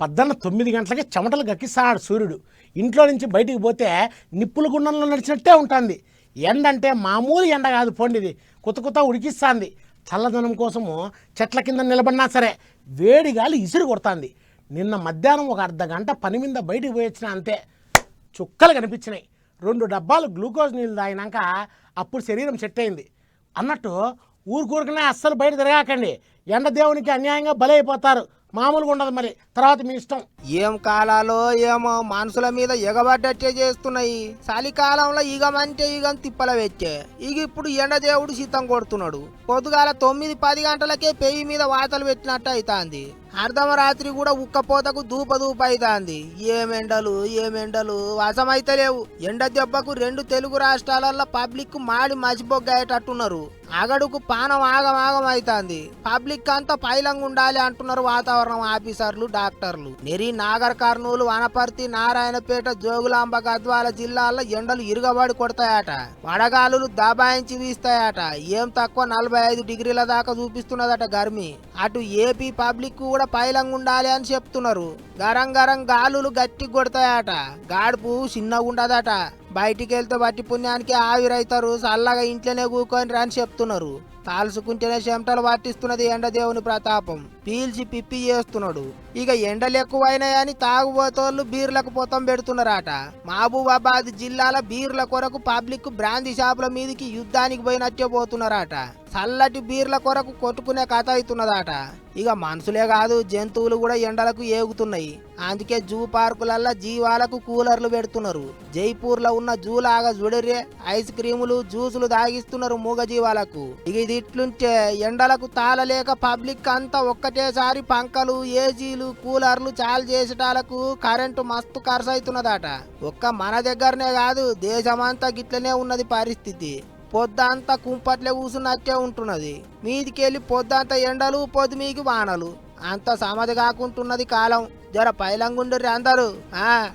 పద్దన్న తొమ్మిది గంటలకి చెమటలు గక్కిస్తాడు సూర్యుడు. ఇంట్లో నుంచి బయటికి పోతే నిప్పుల గుండంలో నడిచినట్టే ఉంటుంది. ఎండ అంటే మామూలు ఎండ కాదు పోండిది. కొత్త కొత్త ఉడికిస్తాంది. చల్లదనం కోసము చెట్ల కింద నిలబడినా సరే వేడి గాలి ఇసురు కొడుతుంది. నిన్న మధ్యాహ్నం ఒక అర్ధ గంట పని మీద బయటికి పోయొచ్చిన అంతే. చుక్కలు కనిపించినాయి. రెండు డబ్బాలు గ్లూకోజ్ నీళ్ళు తాగినాక అప్పుడు శరీరం సెట్ అయింది అన్నట్టు ఊరుకూరుకునే అస్సలు బయట తిరగాకండి. ఎండ దేవునికి అన్యాయంగా బలైపోతారు. మామూలుగా ఉండదు మరి. తర్వాత మీ ఇష్టం. ఏం కాలాలో ఏమో మనుషుల మీద ఎగబడ్డట్టే చేస్తున్నాయి. చలికాలంలో ఈగమంటే ఈగం తిప్పల వెచ్చే. ఇక ఇప్పుడు ఎండ దేవుడు శీతం కొడుతున్నాడు. పొద్దుగాల తొమ్మిది పది గంటలకే పెయ్యి మీద వాతలు పెట్టినట్టు అవుతాంది అర్ధమరాత్రి కూడా ఉక్కపోతకు దూప దూప అవుతాంది ఏమెండలు ఏమెండలు వశమైతలేవు ఎండ దెబ్బకు రెండు తెలుగు రాష్ట్రాలలో పబ్లిక్ మాడి మసిబొగ్గయ్యేటట్టున్నారు అగడుకు పానం ఆగమాగం అవుతుంది పబ్లిక్ అంతా పైలంగా ఉండాలి అంటున్నారు వాతావరణం ఆఫీసర్లు డాక్టర్లు. నెరి నాగర్ కర్నూలు వనపర్తి నారాయణపేట జోగులాంబ గద్వాల జిల్లాల్లో ఎండలు ఇరుగబడి కొడతాయట. వడగాలులు దబాయించి వీస్తాయట. ఏం తక్కువ నలభై ఐదు డిగ్రీల దాకా చూపిస్తున్నదట గర్మి. అటు ఏపీ పబ్లిక్ కూడా పైలంగా ఉండాలి అని చెప్తున్నారు. గరం గరం గాలులు గట్టి కొడతాయట. గాడుపు చిన్నగా ఉండదట బయటికి వెళ్తే బట్టి పుణ్యానికి ఆవిరైతారు. చల్లగా ఇంట్లోనే కూకొని రాని చెప్తున్నారు. కాల్చుకుంటేనే చెమటలు పట్టిస్తున్నది ఎండ దేవుని ప్రతాపం. పీల్చి పిప్పి చేస్తున్నాడు. ఇక ఎండలు ఎక్కువైనాయని తాగుబోతోళ్ళు బీర్లకు పొతం పెడుతున్నారట. మహబూబాబాద్ జిల్లాల బీర్ల కొరకు పబ్లిక్ బ్రాందీ షాపుల మీదకి యుద్ధానికి పోయినట్టే పోతున్నారట. చల్లటి బీర్ల కొరకు కొట్టుకునే కథ అవుతున్నదాట. ఇక మనుషులే కాదు జంతువులు కూడా ఎండలకు ఏగుతున్నాయి. అందుకే జూ పార్కులల్లో జీవాలకు కూలర్లు పెడుతున్నారు. జైపూర్లో ఉన్న జూలాగా జుడరే ఐస్ క్రీములు జ్యూసులు తాగిస్తున్నారు మూగ జీవాలకు ఇక ఇది ఇట్లుంటే ఎండలకు తాళలేక పబ్లిక్ అంతా ఒక్కటేసారి పంకలు ఏజీలు కూలర్లు చాలు చేసేటాలకు కరెంటు మస్తు ఖర్చు అవుతున్నదట. ఒక్క మన దగ్గరనే కాదు దేశమంతా గిట్లనే ఉన్నది పరిస్థితి. పొద్దంతా కుంపట్లే కూసున్నట్టే ఉంటున్నది. మీదికెళ్ళి పొద్దంతా ఎండలు పొద్దుమీకి వానలు. అంత సమధి కాకుంటున్నది కాలం. జర పైలంగుండ్రి అందరూ ఆ?